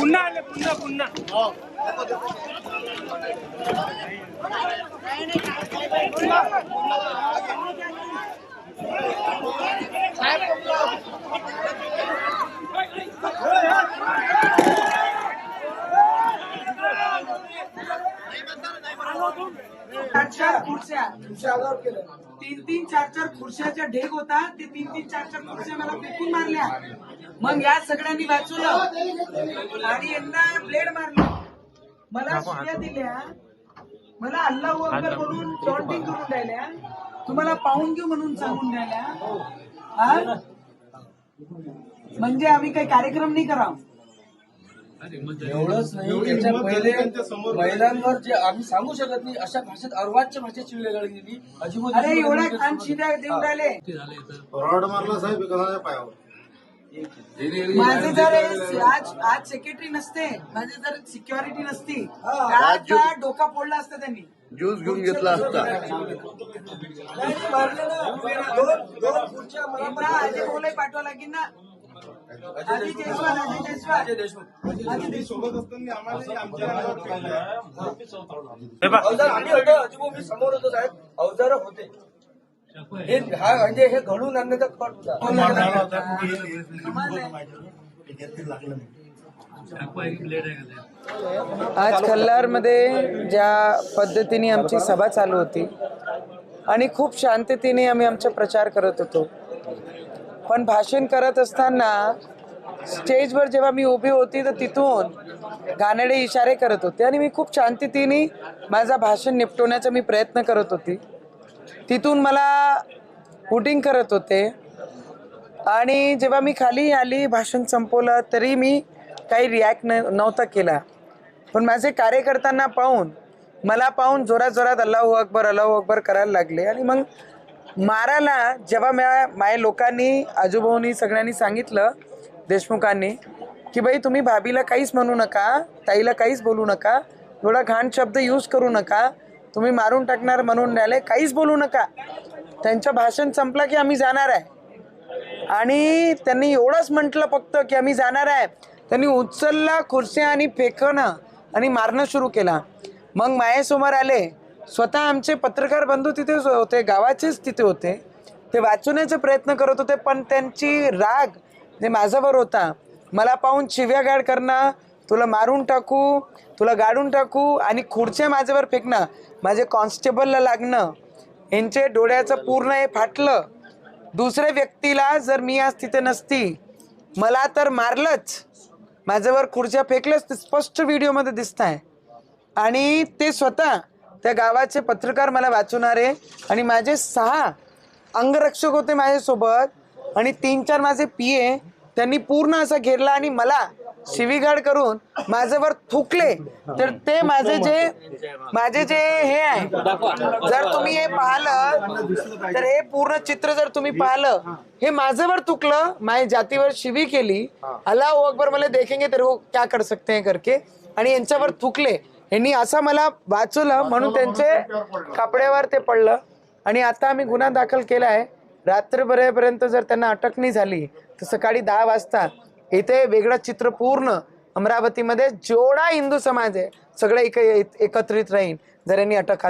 पुन्हा आले पुन्हा पुन्हा. पुढच्या पुढच्या. आगावर केलं. तीन तीन चार चार खुर्च्याच्या ढेग होता. ते तीन तीन चार चार खुर्च्या मला फेकून मारल्या. मग या सगळ्यांनी वाचवलं. आणि यांना ब्लेड मारलं. मला शिव्या दिल्या. मला अल्लाह अकबर म्हणून टॉन्टिंग करून राहिल्या तुम्हाला पाहून घेऊ म्हणून सांगून हा? म्हणजे आम्ही काही कार्यक्रम नाही करावं. एवढंच नाही त्याच्या पहिले महिलांवर जे आम्ही सांगू शकत नाही अशा भाषेत अर्वाच्य भाषेत शिवलेगाळ गेली अजिबात अरे एवढा खान शिव्या देऊन राहिले. रॉड मारला साहेब एखाद्या पायावर. माझे जर आज आज सेक्रेटरी नसते माझे जर सिक्युरिटी नसती डोका फोडला असता त्यांनी. ज्यूस घेऊन घेतला असता. मारले ना दोन दोन खुर्च्या मला यांना अजय भाऊलाही पाठवा लागेल ना सोबत असताना आम्हाला आमच्या अवजार आम्ही होतो समोर होतो साहेब अवजार होते हे हा म्हणजे हे घडून आणण्याचा कट होता आज कल्लारमध्ये ज्या पद्धतीने आमची सभा चालू होती आणि खूप शांततेने आम्ही आमचा प्रचार करत होतो पण भाषण करत असताना स्टेजवर जेव्हा मी उभी होती तर तिथून घाणेडे इशारे करत होते. आणि मी खूप शांततेने माझा भाषण निपटवण्याचा मी प्रयत्न करत होती. तिथून मला हुटिंग करत होते. आणि जेव्हा मी खाली आली भाषण संपवलं तरी मी काही रिॲक्ट न नव्हता केला. पण माझे कार्यकर्त्यांना पाहून मला पाहून जोरात जोरात अल्लाहू अकबर अल्लाहू अकबर करायला लागले. आणि मग माराला जेव्हा म्या माझ्या लोकांनी आजूबाजूनी सगळ्यांनी सांगितलं देशमुखांनी की बाई तुम्ही भाभीला काहीच म्हणू नका ताईला काहीच बोलू नका एवढा घाण शब्द यूज करू नका तुम्ही मारून टाकणार म्हणून राहिले काहीच बोलू नका. त्यांचं भाषण संपलं की आम्ही जाणार आहे. आणि त्यांनी एवढंच म्हटलं फक्त की आम्ही जाणार आहे. त्यांनी उचलला खुर्च्या आणि फेकणं आणि मारणं सुरू केला. मग मायासमोर आले. स्वतः आमचे पत्रकार बंधू तिथे होते गावाचेच तिथे होते. ते वाचवण्याचा प्रयत्न करत होते पण त्यांची राग जे माझ्यावर होता मला पाहून शिव्यागाड करणं तुला मारून टाकू तुला गाडून टाकू आणि खुर्च्या माझ्यावर फेकणं माझे कॉन्स्टेबलला लागणं यांचे डोळ्याचं पूर्ण हे फाटलं. दुसऱ्या व्यक्तीला जर मी आज तिथे नसती मला तर मारलंच. माझ्यावर खुर्च्या फेकलंच ते स्पष्ट व्हिडिओमध्ये दिसत आहे आणि ते स्वतः त्या गावाचे पत्रकार मला वाचवणारे आणि माझे सहा अंगरक्षक होते माझ्यासोबत आणि तीन चार माझे पी ए त्यांनी पूर्ण असा घेरला आणि मला शिवीगाड करून माझ्यावर थुकले. तर ते माझे जे माझे जे हे आहे जर तुम्ही हे पाहिलं तर हे पूर्ण चित्र जर तुम्ही पाहिलं हे माझ्यावर थुकलं माझ्या जातीवर शिवी केली. अल्लाह अकबर मला देखेंगे तर वो क्या कर सकते हैं करके. आणि यांच्यावर थुकले. यांनी असं मला वाचवलं म्हणून त्यांचे कपड्यावर ते पडलं. आणि आता आम्ही गुन्हा दाखल केला आहे. रात्रभरेपर्यंत जर त्यांना अटक नाही झाली तर सकाळी दहा वाजता इथे वेगळं चित्र पूर्ण अमरावतीमध्ये जेवढा हिंदू समाज आहे सगळं एक एकत्रित राहील जर यांनी अटक